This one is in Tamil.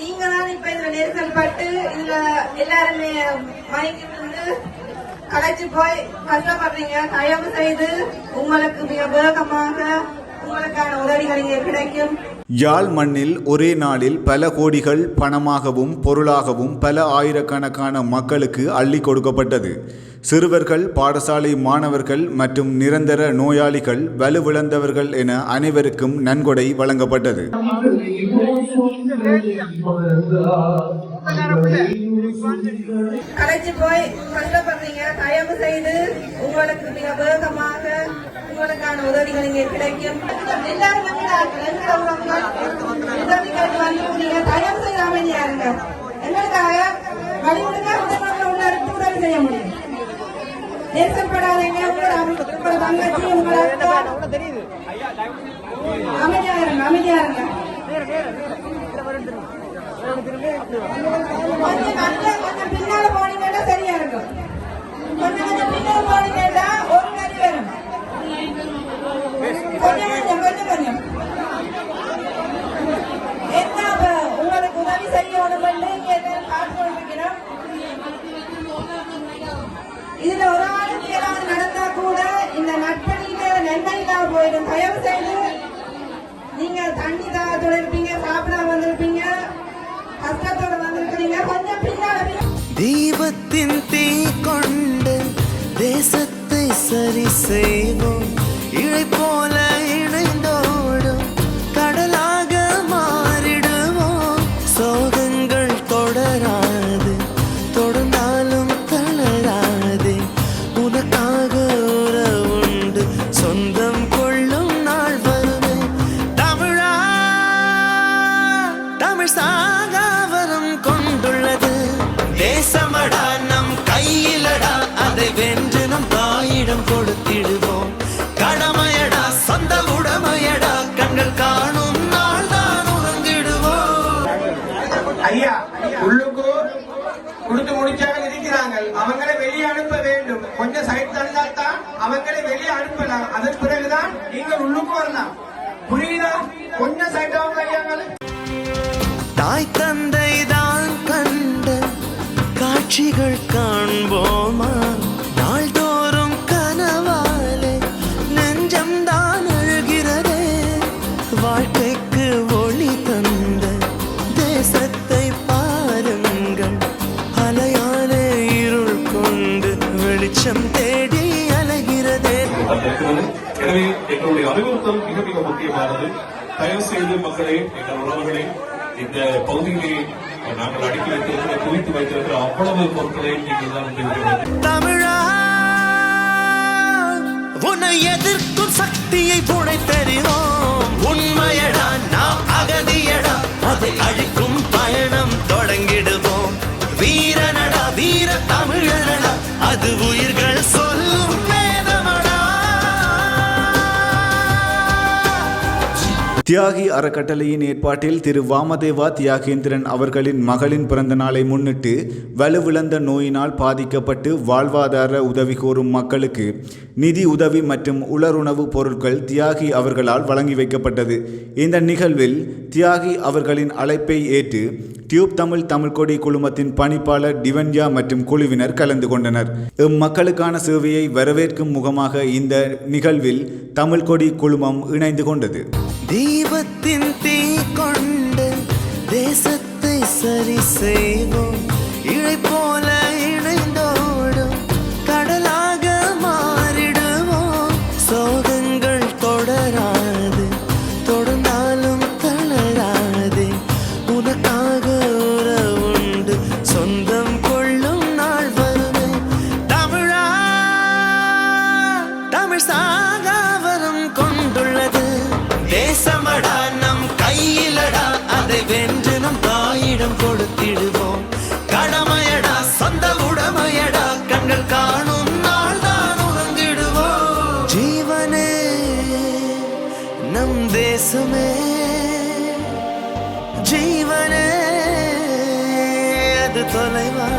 நீங்க தான் இப்ப இதுல நெரிசல் பட்டு இதுல எல்லாருமே மயங்கி விழுந்து களைச்சு போய் கஷ்டப்படுறீங்க தயவு செய்து உங்களுக்கு மிக வேகமாக உங்களுக்கான உதவிகள் இங்கே கிடைக்கும். யாழ் மண்ணில் ஒரே நாளில் பல கோடிகள் பணமாகவும் பொருளாகவும் பல ஆயிரக்கணக்கான மக்களுக்கு அள்ளி கொடுக்கப்பட்டது. சிறுவர்கள் பாடசாலை மாணவர்கள் மற்றும் நிரந்தர நோயாளிகள் வலுவிழந்தவர்கள் என அனைவருக்கும் நன்கொடை வழங்கப்பட்டது. களைச்சு போய் தயவு செய்து உங்களுக்கு மிக வேகமாக உங்களுக்கான உதவிகள் இங்கே கிடைக்கும். எல்லாரும் உதவிகள் எங்க உள்ளவங்க உதவி கேட்டு வந்திருக்கீங்க. எங்களுக்காக வழிமுறைக்காக உடனே உள்ளவருக்கு உதவி செய்ய முடியும். நேசப்படாதீங்க உங்களோட தங்கச்சி உங்களோட அமைதியா இருங்க அமைதியா இருங்க கொஞ்சம் பின்னால போனீங்கன்னா சரியா இருக்கும் கொஞ்சம் கொஞ்சம் பின்னால போனீங்கன்னா ஒரு கறி வரும் கொஞ்சம் கொஞ்சம் கொஞ்சம் கொஞ்சம் என்ன அப்ப உங்களுக்கு உதவி செய்யணும் இங்க எல்லாரும் பார்த்து கொண்டிருக்கிறோம் இதுல ஒரு ஆளுக்கு ஏதாவது நடந்தா கூட இந்த நட்பணியில நன்மை இல்லாம போயிடும் தயவு செய்து நீங்க தண்ணி தாகத்தோட இருப்பீங்க சாப்பிடாம வந்திருப்பீங்க கஷ்டத்தோட வந்திருக்கிறீங்க. கொஞ்சம் பின்னாடி தீபத்தின் தீ கொண்டு தேசத்தை சரி செய்வோம். இழைப்போம் தாயிடம் கொடுத்திடுவோம். கடமையடா சொந்த உடமையடா கண்கள் காணும் நாள் தான் உறங்கிடுவோம். ஐயா உள்ளுக்கு கொடுத்து முடிச்சாங்க இருக்கிறாங்க அவங்களை வெளியே அனுப்ப வேண்டும். கொஞ்சம் சைட் தந்தால் தான் அவங்களை வெளியே அனுப்பலாம். அதன் பிறகுதான் நீங்கள் உள்ளுக்கு வரலாம். புரியுதா? கொஞ்சம் சைட் அவங்க ஐயாங்களே தாய் தந்தை தான் கண்ட காட்சிகள் காண்போமா? அலைகிறதே எனவே எங்களுடைய அறிவுறுத்தல் மிக மிக முக்கியமானது. தயவு செய்து மக்களே எங்கள் உறவுகளே இந்த பகுதியிலே நாங்கள் அடுக்கி வைத்திருக்கிற குவித்து வைத்திருக்கிற அவ்வளவு பொருட்களை நீங்கள் தான் தமிழா உன்னை எதிர்க்கும் சக்தியை புடைத்தறிவோம். உண்மையை தியாகி அறக்கட்டளையின் ஏற்பாட்டில் திரு வாமதேவா தியாகேந்திரன் அவர்களின் மகளின் பிறந்த நாளை முன்னிட்டு வலுவிழந்த நோயினால் பாதிக்கப்பட்டு வாழ்வாதார உதவி கோரும் மக்களுக்கு நிதி உதவி மற்றும் உலருணவு பொருட்கள் தியாகி அவர்களால் வழங்கி வைக்கப்பட்டது. இந்த நிகழ்வில் தியாகி அவர்களின் அழைப்பை ஏற்று டியூப் தமிழ் தமிழ்கொடி குழுமத்தின் பணிப்பாளர் டிவன்யா மற்றும் குழுவினர் கலந்து கொண்டனர். இம்மக்களுக்கான சேவையை வரவேற்கும் முகமாக இந்த நிகழ்வில் தமிழ்கொடி குழுமம் இணைந்து கொண்டது. தீபத்தின் தீ கொண்டு தேசத்தை சரி செய்வோம். இழை போல தாயிடம் கொடுத்திடுவோம். கடமையடா சொந்த உடமையடா கண்கள் காணும் நாள் தான் உறங்கிடுவோம். ஜீவனே நம் தேசமே ஜீவனே அது தொலைவா?